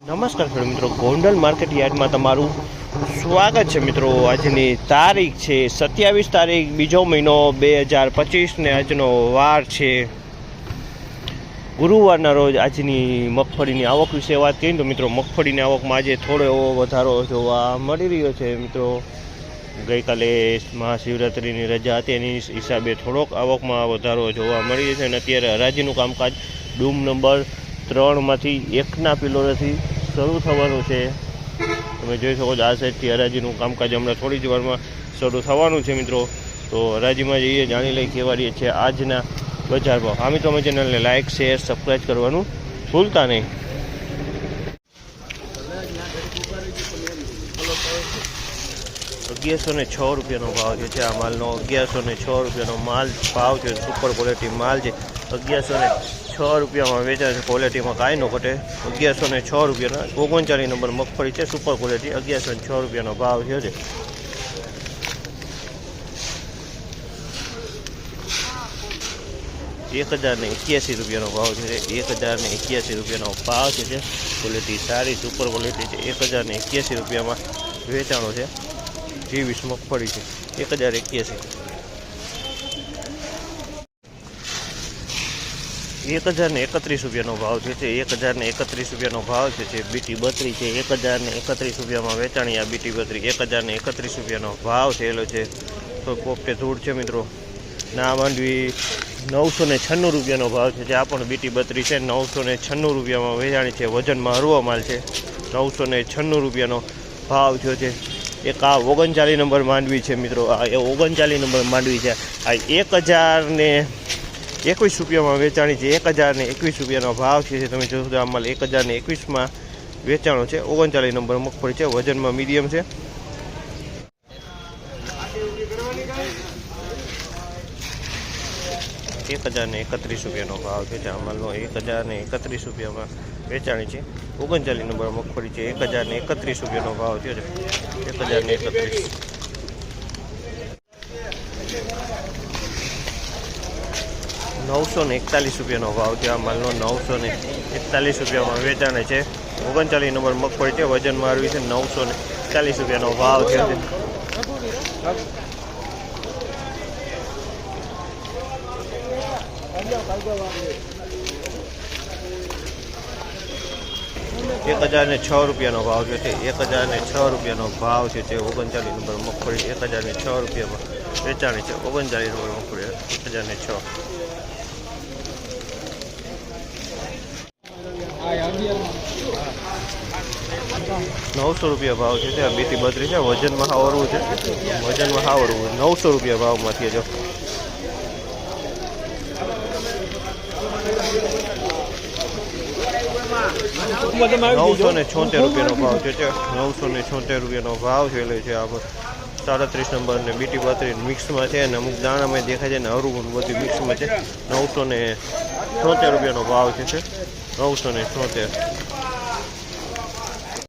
નમસ્કાર ખેડૂત મિત્રો, ગોંડલ માર્કેટ યાર્ડમાં તમારું સ્વાગત છે મિત્રો. આજની તારીખ છે સત્યાવીસ તારીખ, બીજો મહિનો બે હજાર પચીસ ને આજનો વાર છે. ગુરુવારના રોજ આજની મગફળીની આવક વિશે વાત કરીએ તો મિત્રો, મગફળીની આવકમાં આજે થોડો એવો વધારો જોવા મળી રહ્યો છે મિત્રો. ગઈકાલે મહાશિવરાત્રિની રજા હતી, એની હિસાબે થોડોક આવકમાં વધારો જોવા મળી રહ્યો છે અને અત્યારે હરાજીનું કામકાજ ડૂમ નંબર ત્રણમાંથી એકના પિલોરેથી શરૂ થવાનું છે. તમે જોઈ શકો છો આ સાઈડથી હરાજીનું કામકાજ હમણાં થોડી જ વારમાં શરૂ થવાનું છે મિત્રો. તો હરાજીમાં જઈએ, જાણી લઈ કેવા રહીએ છે આજના બજાર ભાવ મિત્રો અમે ચેનલને લાઇક શેર સબસ્ક્રાઈબ કરવાનું ભૂલતા નહીં. અગિયારસો ને છ રૂપિયાનો ભાવ છે. આ માલનો અગિયારસો ને છ રૂપિયાનો માલ ભાવ છે. સુપર ક્વોલિટી માલ છે. અગિયારસો ને છ રૂપિયામાં વેચાય છે. ક્વોલિટીમાં કાંઈ ન ઘટે. અગિયારસો ને છ રૂપિયાના ઓગણચાળીસ નંબર મગફળી છે. સુપર ક્વોલિટી અગિયારસો ને છ રૂપિયાનો ભાવ છે છે એક હજાર ને એક્યાસી રૂપિયાનો ભાવ છે. એક હજાર ને એક્યાસી રૂપિયાનો ભાવ છે. ક્વોલિટી સારી સુપર ક્વોલિટી છે. એક હજાર ને એક્યાસી રૂપિયામાં વેચાણો છે. ત્રેવીસ મગફળી છે. એક હજાર એક્યાસી. એક હજાર ને એકત્રીસ રૂપિયાનો ભાવ છે તે એક હજાર ને એકત્રીસ રૂપિયાનો ભાવ છે જે બીટી બત્રી છે એક હજાર ને એકત્રીસ રૂપિયામાં વેચાણી આ બીટી બત્રી એક હજાર ને એકત્રીસ રૂપિયાનો ભાવ થયેલો છે. તો પોપટે ધૂળ છે મિત્રો. ના માંડવી નવસો ને છન્નું રૂપિયાનો ભાવ છે, જે આ પણ બીટી બત્રી છે નવસો ને છન્નું રૂપિયામાં વેચાણી છે, વજનમાં હરવો માલ છે. નવસો ને છન્નું રૂપિયાનો ભાવ થયો છે. એક આ ઓગણચાલીસ નંબર માંડવી છે મિત્રો, આ એ ઓગણચાલીસ નંબર માંડવી છે. આ એક હજાર ને એકવીસ રૂપિયામાં વેચાણી છે, એક હજારને એકવીસ રૂપિયાનો ભાવ છે તમે જોશો આ માલ એક હજારને એકવીસમાં વેચાણો છે, ઓગણચાલીસ નંબર મગફળી છે, વજનમાં મીડિયમ છે. એક હજારને એકત્રીસ રૂપિયાનો ભાવ છે, જે માલનો એક હજારને એકત્રીસ રૂપિયામાં વેચાણી છે. ઓગણચાલીસ નંબર મગફળી છે, એક હજારને એકત્રીસ રૂપિયાનો ભાવ છે. એક હજારને એકત્રીસ. નવસો ને એકતાલીસ રૂપિયાનો ભાવ છે. આ માલનો નવસો ને એકતાલીસ રૂપિયામાં વેચાણે છે. ઓગણચાલીસ નંબર મગફળી છે. વજનમાં આવી છે નવસો ને એકતાલીસ રૂપિયાનો ભાવ છે. એક હજાર ને છ રૂપિયાનો ભાવ છે. તે એક હજાર ને છ રૂપિયાનો ભાવ છે. તે ઓગણચાલીસ નંબર મગફળી એક હજાર ને છ રૂપિયામાં વેચાણી છે. ઓગણચાલીસ નંબર મગફળી એક હજાર ને છ. નવસો રૂપિયા ભાવ છે ત્યાં બીટી બત્રી છે. વજનમાં હાવરવું છે. વજનમાં હાવરવું નવસો રૂપિયા ભાવમાંથી જો. નવસો ને છોતેર રૂપિયાનો ભાવ છે. નવસો ને છોતેર રૂપિયાનો ભાવ છે એટલે છે આ સાડત્રીસ નંબર ને બીટી બત્રીસ મિક્સમાં છે અને અમુક દાણામાં દેખાય છે ને હરું બધું મિક્સમાં છે. નવસો ને છોતેર રૂપિયાનો ભાવ છે. નવસો ને છોતેર.